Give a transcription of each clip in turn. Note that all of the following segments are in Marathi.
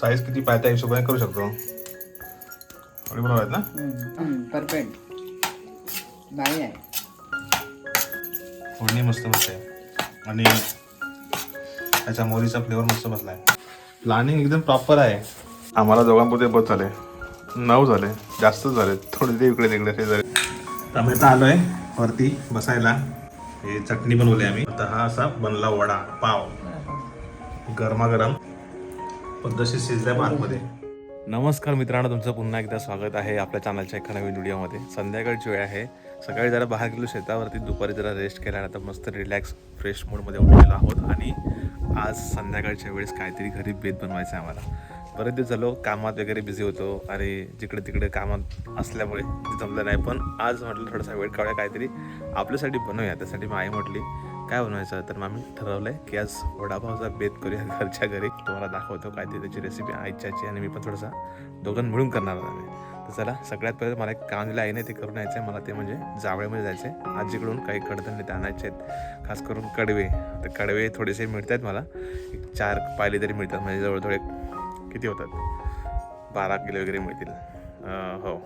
साईज किती पाहिजे त्या हिशोबाने करू शकतो. बरोबर आहेत ना? परफेक्ट भारी आहे. फोडणी मस्त मस्त आहे आणि त्याच्या मोरीचा फ्लेवर मस्त बसलाय. प्लॅनिंग एकदम प्रॉपर आहे. आम्हाला दोघांपुरते बस झाले. नऊ झाले. जास्त झाले. थोडे ते इकडे तिकडे ते झाले आम्ही आता आलोय वरती बसायला. हे चटणी बनवली आम्ही. आता हा असा बनला वडा. पाव. गरमागरम. पद्धतशीर शिजलाय आतमध्ये नमस्कार मित्रांनो तुमचं पुन्हा एकदा स्वागत आहे आपल्या चॅनलच्या एका नवीन व्हिडिओमध्ये संध्याकाळची वेळ आहे. सकाळी जरा बाहेर गेलो शेतावरती दुपारी जरा रेस्ट केला आता मस्त रिलॅक्स फ्रेश मूडमध्ये उठलेलो आहोत. आणि आज संध्याकाळच्या वेळेस काहीतरी घरी बेत बनवायचं आहे आम्हाला. बरेच दिवस झालो कामात वगैरे बिझी होतो आणि जिकडे तिकडे कामात असल्यामुळे ते जमलं नाही. पण आज म्हटलं थोडासा वेळ काढूया काहीतरी आपल्यासाठी बनवूया. त्यासाठी मी आई म्हटली काय बनवायचं तर मग आम्ही ठरवलंय की आज वडापावचा बेत करूया घरच्या घरी. तुम्हाला दाखवतो काय ते त्याची रेसिपी आईच्याची आणि मी पण थोडासा दोघं मिळून करणार आहोत आम्ही. तर चला सगळ्यात पहिले मला एक काम दिलं आईने ते करून यायचं आहे मला ते म्हणजे जावळ्यामध्ये जायचं आहे आजीकडून काही कडधान्य ते आणायचे आहेत. खास करून कडवे. तर कडवे थोडेसे मिळत आहेत मला. एक चार पाहिले तरी मिळतात. म्हणजे जवळ थोडे किती होतात? बारा किलो वगैरे मिळतील. हो.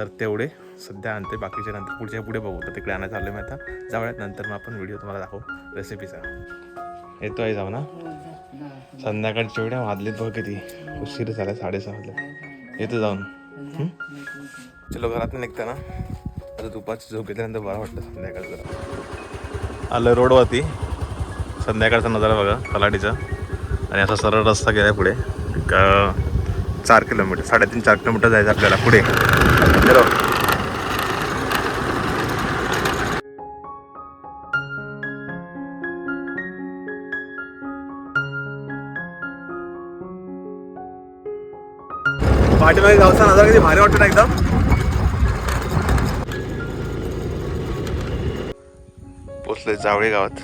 तर तेवढे. सध्या आणते बाकीच्या नंतर पुढच्या पुढे बघू. तर तिकडे आणायचं आलं मी आता. जाऊयात नंतर मग आपण व्हिडिओ तुम्हाला दाखवू. रेसिपीचा येतो आहे जाऊ ना? संध्याकाळी वेळ्या वाजलेत बघ किती. उशीर झाला साडेसहा वाजले. येतो जाऊन. चलो घरात निघता ना आता दुपारची झोप घेतल्यानंतर बरं वाटतं संध्याकाळचं आलं रोडवरती. संध्याकाळचा नजारा बघा कलाडीचा आणि असा सरळ रस्ता गेला पुढे. का चार किलोमीटर साडेतीन चार किलोमीटर जायचं आपल्याला पुढे. चलो पाठीमागे गावचा नजारा किती भारी वाटतो ना एकदम. पोचले जावळे गावात.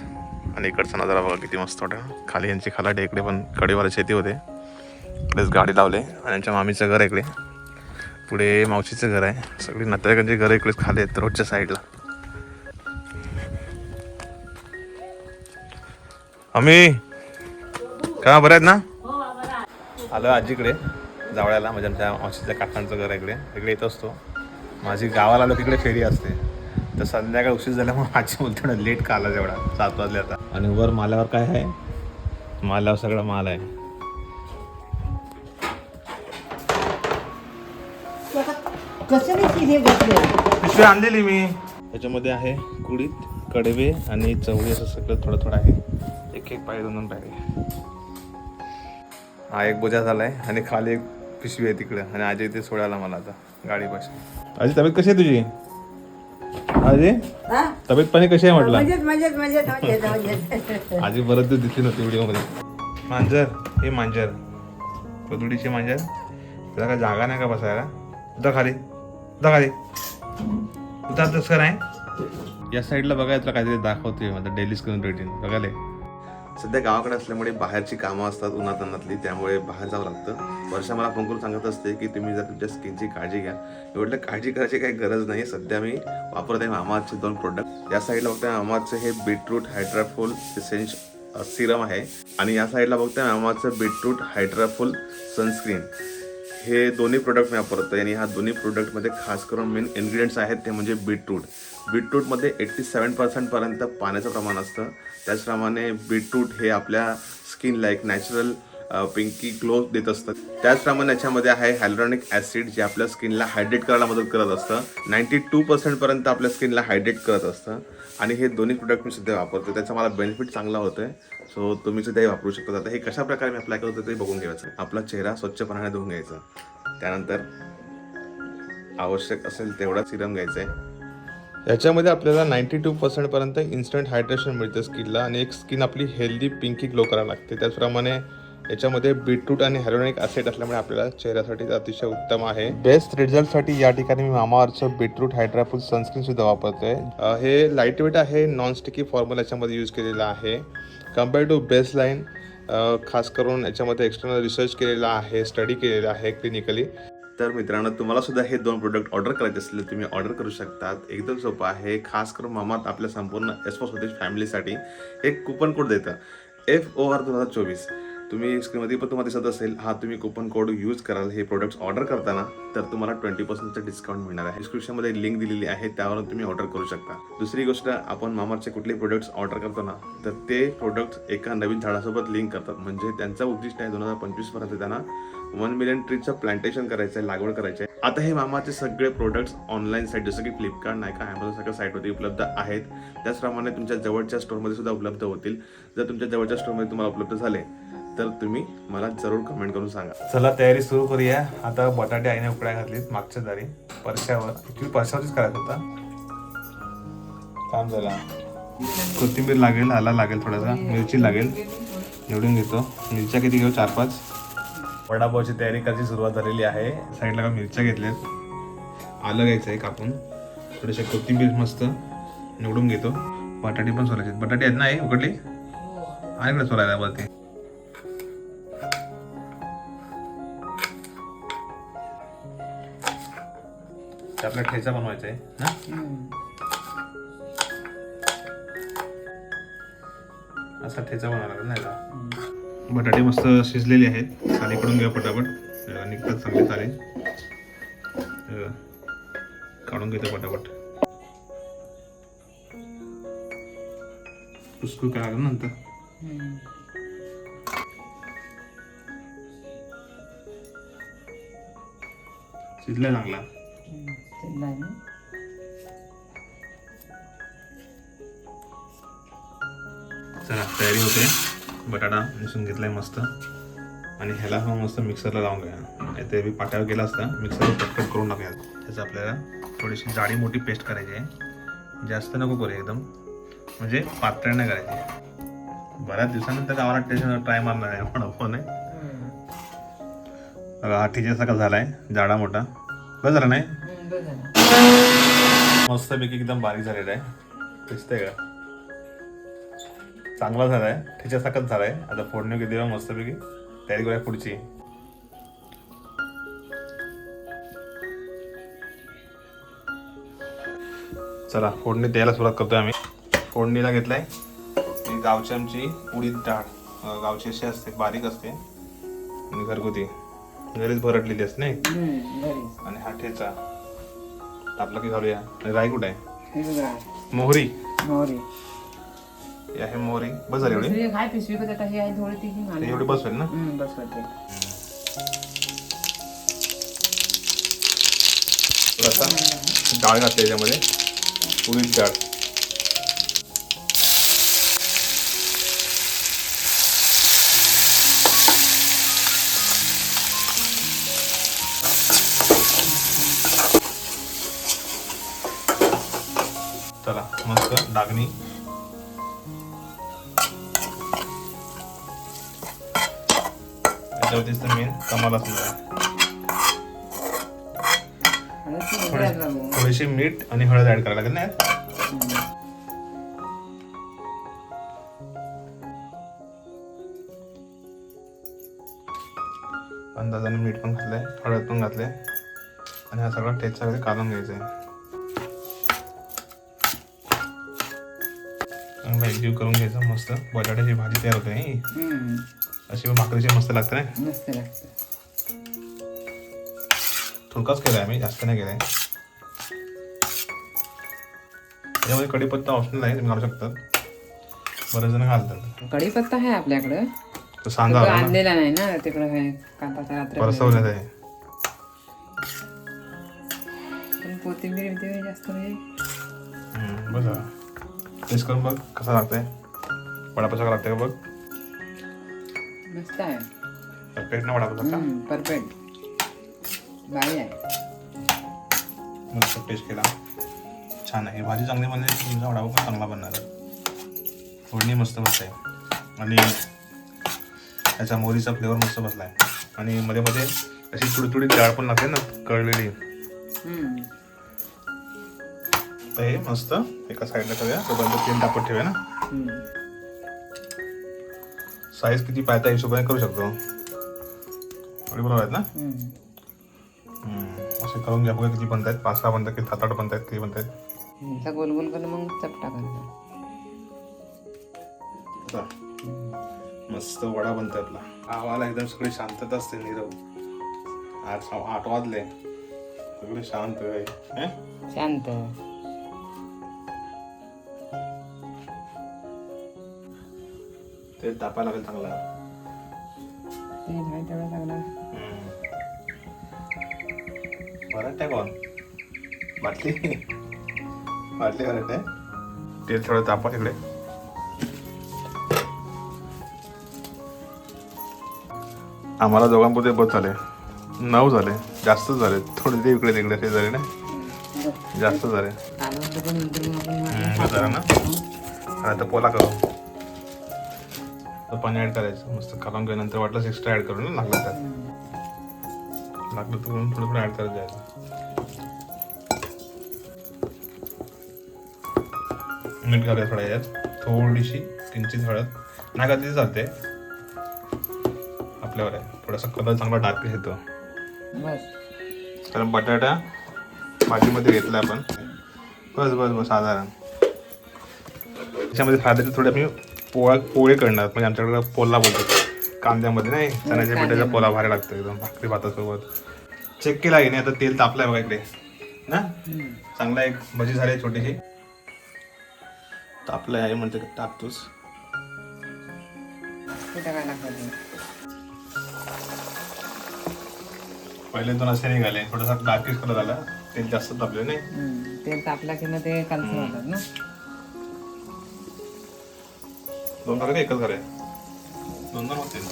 आणि इकडचा नजारा बघा किती मस्त वाटतं खाली यांची खलाटे इकडे पण कडेवाला शेती होते. इकडेच गाडी लावले आणि यांच्या मामीचं घर इकडे. पुढे मावशीचं घर आहे. सगळी नातेवाईकांची घरं इकडेच खाली आहेत रोडच्या साईडला. आम्ही का बरं आहेत ना? आलो आजीकडे जावळ्याला म्हणजे आमच्या मावशीच्या काकांचं घर आहे इकडे. इकडे येत असतो. माझी गावाला आलो तिकडे फेरी असते. तर संध्याकाळ उशीर झाल्यामुळे माझी बोलतो ना लेट का आला जेवढा सात वाजले आता. आणि वर माल्यावर काय आहे? माल्यावर सगळा माल आहे. कसं नाही तिथे बसले पिशवी आणलेली मी. त्याच्यामध्ये आहे कुडीत कडवे आणि चवळी असं सगळं थोडं थोडं आहे. एक एक पाय दोन दोन पाय. हा एक बोजा झालाय आणि खाली एक पिशवी आहे तिकडे. आणि आजी इथे सोडायला मला आता गाडी पाशी. आजी तब्येत कशी आहे तुझी? आजी हा? तब्येत पाणी कशी आहे म्हटलं? मजेत मजेत मजेत मजेत मजेत. आजी बरंच दिवस दिसली नव्हती व्हिडिओमध्ये. मांजर हे मांजर. पदुडीचे मांजर. त्याला काय जागा नाही का बसायला? उदा खाली उदा खाली उदा तसं नाही या साईडला बघायला तुला काहीतरी दाखवतोय माझं डेली स्क्रीन रुटीन बघायला सध्या गावाकडे असल्यामुळे बाहेरची कामं असतात उन्हात अन्नातली त्यामुळे बाहेर जावं लागतं. वर्षा मला फोन करून सांगत असते की तुम्ही जर तुमच्या स्किनची काळजी घ्या. एवढं काळजी करायची काही गरज नाही. सध्या मी वापरत आहे मामाचे दोन प्रोडक्ट या साईडला बघताय मामाचं हे बीटरूट हायड्राफोल इसेन्श सिरम आहे. आणि या साईडला बघताय मामाचं बीटरूट हायड्राफोल सनस्क्रीन हे दोन्ही प्रोडक्ट मी वापरतो आणि ह्या दोन्ही प्रोडक्टमध्ये खास करून मेन इन्ग्रेडियंट्स आहेत ते म्हणजे बीटरूट बीटरूटमध्ये एट्टी सेवन पर्सेंटपर्यंत पाण्याचं प्रमाण असतं. त्याचप्रमाणे बीटरूट हे आपल्या स्किनला एक नॅचरल पिंकी ग्लो देत असतं. त्याचप्रमाणे याच्यामध्ये आहे हॅलोरॉनिक ॲसिड जे आपल्या स्किनला हायड्रेट करायला मदत करत असतं. नाईन्टी टू पर्सेंटपर्यंत आपल्या स्किनला हायड्रेट करत असतं. आणि हे दोन्ही प्रोडक्ट मी सध्या वापरतो त्याचा मला बेनिफिट चांगला होतो आहे सो तुम्ही सुद्धाही वापरू शकता. आता हे कशा प्रकारे मी अप्लाय करतो ते बघून घ्यायचं. आपला चेहरा स्वच्छ पाण्याने धुवून घ्यायचा. त्यानंतर आवश्यक असेल तेवढा सिरम घ्यायचा आहे. याच्यामध्ये आपल्याला नाईन्टी टू पर्सेंटपर्यंत इन्स्टंट हायड्रेशन मिळतं स्किनला आणि एक स्किन आपली हेल्दी पिंकी ग्लो करायला लागते. त्याचप्रमाणे याच्यामध्ये बीटरूट आणि हॅलोनिक ॲसिड असल्यामुळे आपल्याला चेहऱ्यासाठी ते अतिशय उत्तम आहे. बेस्ट रिझल्टसाठी या ठिकाणी मी मामाअर्थचं बीटरूट हायड्राफुल सनस्क्रीन सुद्धा वापरतोय. हे लाइट वेट आहे नॉन स्टिकी फॉर्म्युला याच्यामध्ये यूज केलेला आहे. कंपेअर टू बेस्ट लाईन खास करून याच्यामध्ये एक्सटर्नल रिसर्च केलेला आहे स्टडी केलेला आहे क्लिनिकली तर मित्रांनो तुम्हाला सुद्धा हे दोन प्रोडक्ट ऑर्डर करायचे असले तर तुम्ही ऑर्डर करू शकतात. एकदम सोपं आहे. खास करून मामात आपल्या संपूर्ण एस्पो स्वदेश फॅमिलीसाठी एक कुपन कोड देतं. एफ ओ आर दोन हजार चोवीस. तुम्ही स्क्रीनमध्ये पण तुम्हाला दिसत असेल हा तुम्ही कुपन कोड यूज कराल हे प्रोडक्ट्स ऑर्डर करताना तर तुम्हाला ट्वेंटी पर्सेंटचं डिस्काउंट मिळणार आहे. डिस्क्रिप्शनमध्ये लिंक दिलेली आहे त्यावरून तुम्ही ऑर्डर करू शकता. दुसरी गोष्ट आपण मामाचे कुठले प्रोडक्ट्स ऑर्डर करतो ना तर ते प्रोडक्ट्स एका नवीन झाडासोबत लिंक करतात. म्हणजे त्यांचा उद्दिष्ट आहे दोन हजार पंचवीसपर्यंत त्यांना वन मिलियन ट्रीचं प्लांटेशन करायचं आहे लागवड करायची आहे आता हे मामाचे सगळे प्रोडक्ट्स ऑनलाईन साईट जसं की फ्लिपकार्ट नायका ॲमेझॉन सगळ्या साईटवरती उपलब्ध आहेत. त्याचप्रमाणे तुमच्या जवळच्या स्टोरमध्ये सुद्धा उपलब्ध होतील. जर तुमच्या जवळच्या स्टोअरमध्ये तुम्हाला उपलब्ध झाले तर तुम्ही मला जरूर कमेंट करून सांगा. चला तयारी सुरू करूया. आता बटाटे आईने उकड्या घातलीत मागच्या दारी. परशावर ऍक्च्युली परशावरच करायचं होता? काम झाला कोथिंबीर लागेल आला लागेल थोडासा. मिरची लागेल. निवडून घेतो. मिरच्या किती घेऊ? चार पाच वडापावची तयारी करायची सुरुवात झालेली आहे. साईडला का मिरच्या घेतल्यात. आलं घ्यायचं आहे कापून थोडेसे कोथिंबीर मस्त निवडून घेतो. बटाटे पण सोलायचे बटाटे आहेत ना उकडली? आणि इकडे सोलायला वरती? ते आपला ठेचा बनवायचा आहे ना असा ठेचा बनवायला लागेल नाही का? बटाटे मस्त शिजलेले आहेत. साली कडून घ्या पटापट. निघतात चांगले साले काढून घेतो पटापट. कुसकू काय लागेल नंतर. शिजलाय चांगला. चला तयारी होते. बटाटा मिसळून घेतलाय मस्त. आणि ह्याला हा मस्त मिक्सरला लावून घ्या ते बी पाट्यावर गेला असता मिक्सरवर कटकट करून टाकूया. त्याचं आपल्याला थोडीशी जाडी मोठी पेस्ट करायची आहे. जास्त नको करू एकदम. म्हणजे पातळ नाही करायची. बऱ्याच दिवसानंतर गावाला टेस्ट ट्राय मारणार आहे आपण आपण आहे हा ठिजेसा का झालाय जाडा मोठा. बरं झाला नाही? मस्तपैकी एकदम बारीक झालेला आहे. दिसतंय का? चांगला झालाय. ठिच्यासारखाच झालाय. आता फोडणी किती मस्तपैकी. तयारी करूया पुढची. चला फोडणी द्यायला सुरुवात करतोय आम्ही. फोडणीला घेतलाय. ही गावची आमची उडीद डाळ. गावची अशी असते बारीक असते. आणि घरगुती. घरीच भरटलेली असते नाही? आणि हा ठेचा. आपला की घालूया. आणि राई कुठे आहे? मोहरी. मोहरी. ही आहे मोहरी. बस झाली एवढी? काय पिशवी का ही आहे थोडी ती ती एवढी बस होईल ना? बस होते. थोडासा डाळ घातली याच्यामध्ये उडीद डाळ. मागणी डागणी त्याच्यावरतीच तर मेन कमाल असणार थोडीशी मीठ आणि हळद ऍड करायला लागेल ना अंदाजाने मीठ पण घातलंय हळद पण घातलंय. आणि हा सगळा टेस्ट सगळं काढून घ्यायचा आहे. चांगला एकजीव करून घ्यायचा मस्त. बटाट्याची भाजी तयार होते ही. अशी भाकरीची मस्त लागते ना मस्त लागतं. थोडकाच केलाय आम्ही जास्त नाही केलाय. त्याच्यामध्ये कढीपत्ता ऑप्शनल आहे तुम्ही घालू शकतात. बरेच जण घालतात. कढीपत्ता आहे आपल्याकडं. तो सांजा तो आला ना? आणलेला नाही ना तिकडं हे कांदा रात्र परसवण्यात आहे पण कोथिंबीर बिथिंबीर जास्त हम्म, बघ टेस्ट करून बघ कसा लागतंय वडापाव लागतंय का बघ मस्त आहे परफेक्ट ना वडापाव का परफेक्ट भारी आहे मस्त टेस्ट केला छान आहे भाजी चांगली म्हणजे तुमचा वडापाव पण चांगला बनणार आहे फोडणी मस्त बसते आणि त्याचा मोहरीचा फ्लेवर मस्त बसला आहे आणि मध्ये मध्ये अशी थोडी थोडी डाळ पण लागते ना कळलेली. तर हे मस्त. एका साईडला ठेवूया. तोपर्यंत तेल टाकत ठेवूया ना. साईज किती पाहिजे त्या हिशोबाने करू शकतो. एवढी बरोबर आहेत ना? असे करून घ्या. बघा किती बनतायत. पाच सहा बनतात किती सात आठ बनतायत किती बनतायत. गोल गोल करून मग मस्त वडा बनतोय आपला गावाला एकदम सगळी शांतता असते नीरव. आठ आठ वाजले. सगळे शांत आहे? शांत. ते तापायला लागेल चांगला. ते तेवढा. बरं आहे कोण? बाटली? बाटली आहे तेल थोडं तापा तिकडे. आम्हाला दोघांपुरते बस झाले. नऊ झाले. जास्त झाले. थोडे ते इकडे तिकडे शेजारी ना? जास्त झाले. झालं ना. आता पोला करू तर पाणी ऍड करायचं. मस्त कालून घेऊन नंतर वाटलं एक्स्ट्रा ऍड करू ना लागलं तर. लागलं तर थोडं थोडं ऍड करत जायचं. मीठ घालायचं थोडं याच्यात थोडीशी किंचित हळद. नाही का तिथे चालते. आपल्यावर आहे. थोडासा कलर चांगला डार्क येतो. कारण बटाटा भाजीमध्ये घेतला आपण. बस बस बस साधारण. त्याच्यामध्ये साधारण थोडे आम्ही पोळा पोळे करणार. म्हणजे आमच्याकडे पोला बोलतात. कांद्यामध्ये नाही? चण्याच्या पिठाचा पोला भारी लागतो एकदम भाकरी भातासोबत. चेक केला की नाही? आता तेल तापलंय बघा इकडे. ना? चांगला एक भजी झाली छोटीशी. तापलंय आहे म्हणजे टाकतोच पहिले दोन असे निघाले. थोडासा डार्किश कलर आला. तेल जास्त तापले नाही? हम्म. ते तापला की मग ते कलसर होतात ना? दोन प्रकारे एकच करे दोन दोन होतील.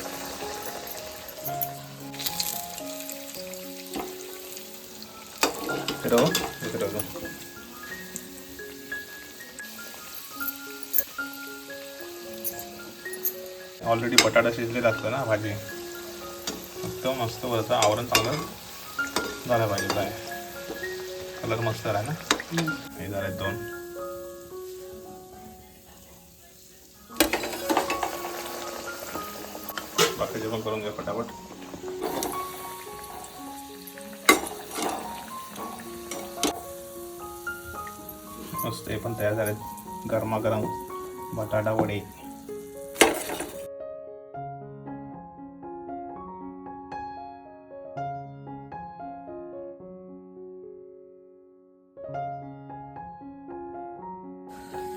हे फिरवतो ऑलरेडी बटाटा शिजलेला असतो ना भाजी. फक्त मस्त वरचं आवरण चांगलं झालं पाहिजे काय कलर मस्त झाला ना? हे झाले दोन. बाकीचे पण करून घ्या फटाफट. मस्त हे पण तयार झाले गरमागरम बटाटा वडे.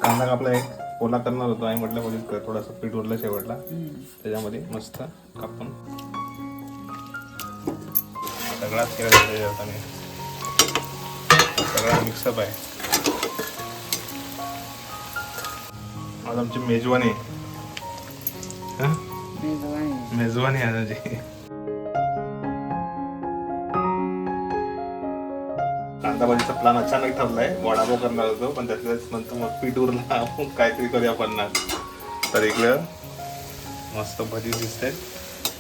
कांदा कापला एक ओला करणार होतो. आणि म्हटलं कोणी थोडासा पीठ उरलं शेवटला. त्याच्यामध्ये मस्त कापून. सगळाच केला त्याच्यात आम्ही सगळा मिक्सअप आहे. आज आमची मेजवानी हं? मेजवानी. मेजवानी आहे आजची कांदा भाजीचा प्लॅन अचानक ठरलाय वडापाव करणार होतो पण त्यातल्याच नंतर मग पीठ उरला काहीतरी करूया पन्नास. तर इकडं मस्त भजी दिसते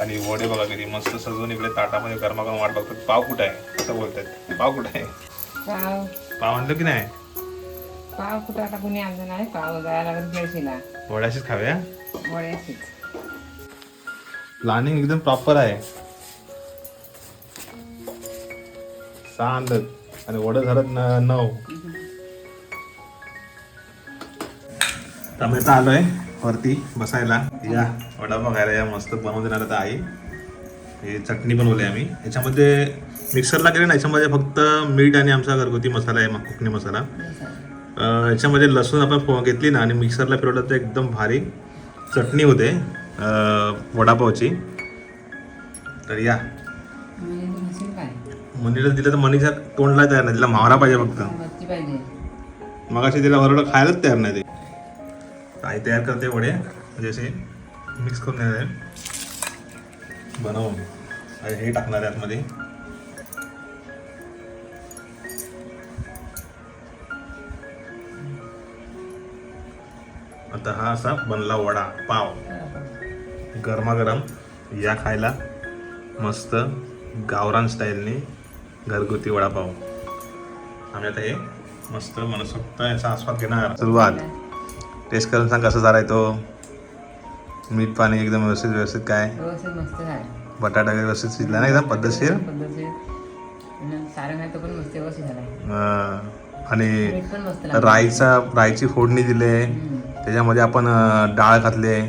आणि वडे बघा किती मस्त सजवून इकडे ताटामध्ये गरमागरम वाट बघतात. पाव कुठं आहे? असं बोलतात. पाव कुठं आहे? पाव. पाव आणलं की नाही? पाव कुठं? आता कुणी आणलं नाही. पाव जायला वड्याशीच खाव्या वड्याशीच. प्लॅनिंग एकदम प्रॉपर आहे. आणलं आणि वडं झालं न- नऊ. आम्ही आलोय वरती बसायला. या वडा बघायला या मस्त बनवून देणार आता आई. हे चटणी बनवली आम्ही. याच्यामध्ये मिक्सरला केली ना याच्यामध्ये फक्त मीठ आणि आमचा घरगुती मसाला आहे कोकणी मसाला. याच्यामध्ये लसूण आपण घेतली ना आणि मिक्सरला फिरवलं तर एकदम भारी चटणी होते वडापावची. तर या. मनीला दिलं तर मनीच्या तोंडला तयार नाही तिला मावरा पाहिजे फक्त. पाहिजे. मगाशी तिला वरवडं खायलाच तयार नाही ते. आई तयार करते वडे म्हणजे असे मिक्स करून देणार आहे बनवून. आणि हे टाकणार आहे आतमध्ये. आता हा असा बनला वडा पाव. गरमागरम या खायला मस्त गावरान स्टाईलने घरगुती वडापाव. आम्ही आता हे मस्त मनसोक्त याचा आस्वाद घेणार. सुरुवात. टेस्ट करून सांग कसं झालाय तो. मीठ पाणी एकदम व्यवस्थित व्यवस्थित काय? झालं बटाटा वगैरे व्यवस्थित शिजला ना एकदम पद्धतशीर? पद्धतशीर. आणि राईचा राईची फोडणी दिले. त्याच्यामध्ये आपण डाळ घातले.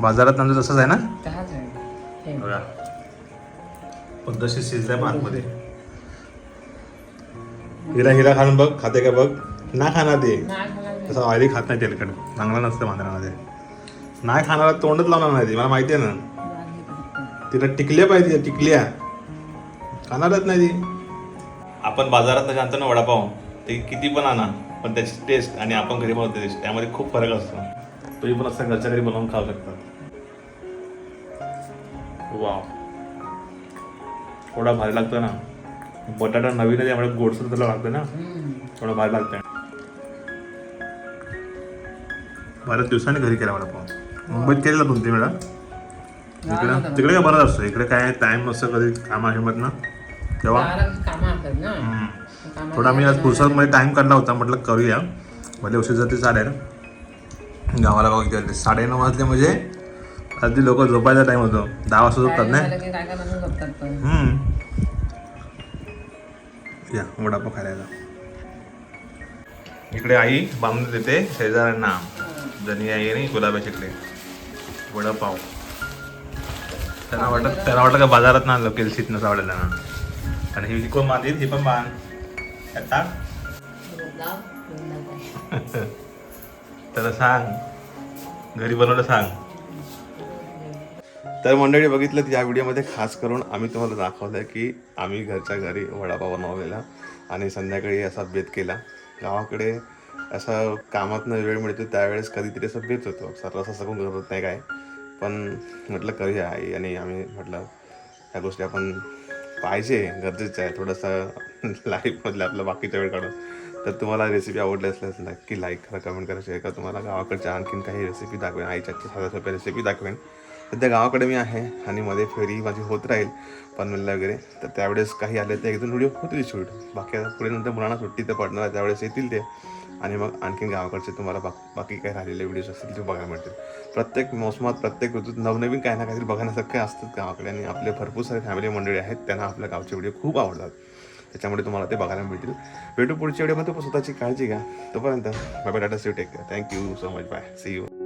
बाजारात आमचं तसंच आहे ना? हे. पद्धतशीर शिजलाय पण आतमध्ये हिरा हिरा खाऊन बघ खाते का बघ? ना खाणार ते. तसं ऑइली खात नाही तेलकट. चांगलं नसतं मांजरामध्ये नाही खाणार तोंडच लावणार नाही ती मला माहिती आहे ना. तिला टिकल्या पाहिजे टिकल्या. खाणारच नाही ती. आपण बाजारात आणतो ना वडापाव ते किती पण आणा पण त्याची टेस्ट आणि आपण घरी बनवतो टेस्ट त्यामध्ये खूप फरक असतो. तुम्ही पण असं घरच्या घरी बनवून खाऊ शकता. वाव थोडा भारी लागतो ना. बटाटा नवीन आहे त्यामुळे गोडसर त्याला लागतं ना. थोडं भारी लागतं बऱ्याच दिवसांनी घरी केला वडापाव मुंबईत केलेला दोन तीन वेळा. इकडे तिकडे काय बरं असतं? इकडे काय टाइम नसतं कधी काम आहे मग ना. तेव्हा थोडा मी आज पुरुषामध्ये टाइम काढला होता म्हटलं करूया. भले उशीर जाते चालेल. गावाला गेले साडेनऊ वाजले म्हणजे अगदी लोक झोपायचा टाइम होतो. दहा वाजता झोपतात नाही. या वडापाव खायला इकडे आई बांधून देते शेजाऱ्यांना जणी आई आणि गुलाबी चिकले. वडापाव. त्यांना वाटत त्यांना वाटतं का बाजारात ना आणलं केलसीत नसा आवडेल त्यांना आणि ही कोण बांधील ही पण बांध आता? त्याला सांग. घरी बनवलं सांग. तर मंडळी बघितलं या व्हिडिओमध्ये खास करून आम्ही तुम्हाला दाखवलं की आम्ही घरच्या घरी वडापाव बनवलेला आणि संध्याकाळी असा बेत केला. गावाकडे असं कामातनं वेळ मिळतो त्यावेळेस कधीतरी असं बेत होतो. सर्रास असं कोण करत नाही काय. पण म्हटलं करूया आई आणि आम्ही म्हटलं ह्या गोष्टी आपण पाहिजे गरजेचं आहे. थोडंसं लाईफमधलं आपलं बाकीचा वेळ काढून. तर तुम्हाला रेसिपी आवडली असल्यास नक्की लाईक करा कमेंट करा शेअर करा. तुम्हाला गावाकडच्या आणखीन काही रेसिपी दाखवेन. आईच्या साध्या सोप्या रेसिपी दाखवेन. सध्या गावाकडे मी आहे आणि मध्ये फेरी माझी होत राहील पनवेलला वगैरे. तर त्यावेळेस काही आले तर एक दोन व्हिडिओ होतील शूट बाकी आता पुढे नंतर मुलांना सुट्टी तर पडणार आहे त्यावेळेस येतील ते. आणि मग आणखीन गावाकडचे तुम्हाला बा बाकी काही राहिलेले व्हिडिओज असतील ते बघायला मिळतील. प्रत्येक मोसमात प्रत्येक ऋतूत नवनवीन काही ना काहीतरी बघण्यासारखे असतात गावाकडे. आणि आपले भरपूर सारे फॅमिली मंडळी आहेत त्यांना आपल्या गावचे व्हिडिओ खूप आवडतात. त्याच्यामुळे तुम्हाला ते बघायला मिळतील. भेटू पुढच्या व्हिडिओमध्ये पण स्वतःची काळजी घ्या. तोपर्यंत bye bye tata see take thank you so much bye see you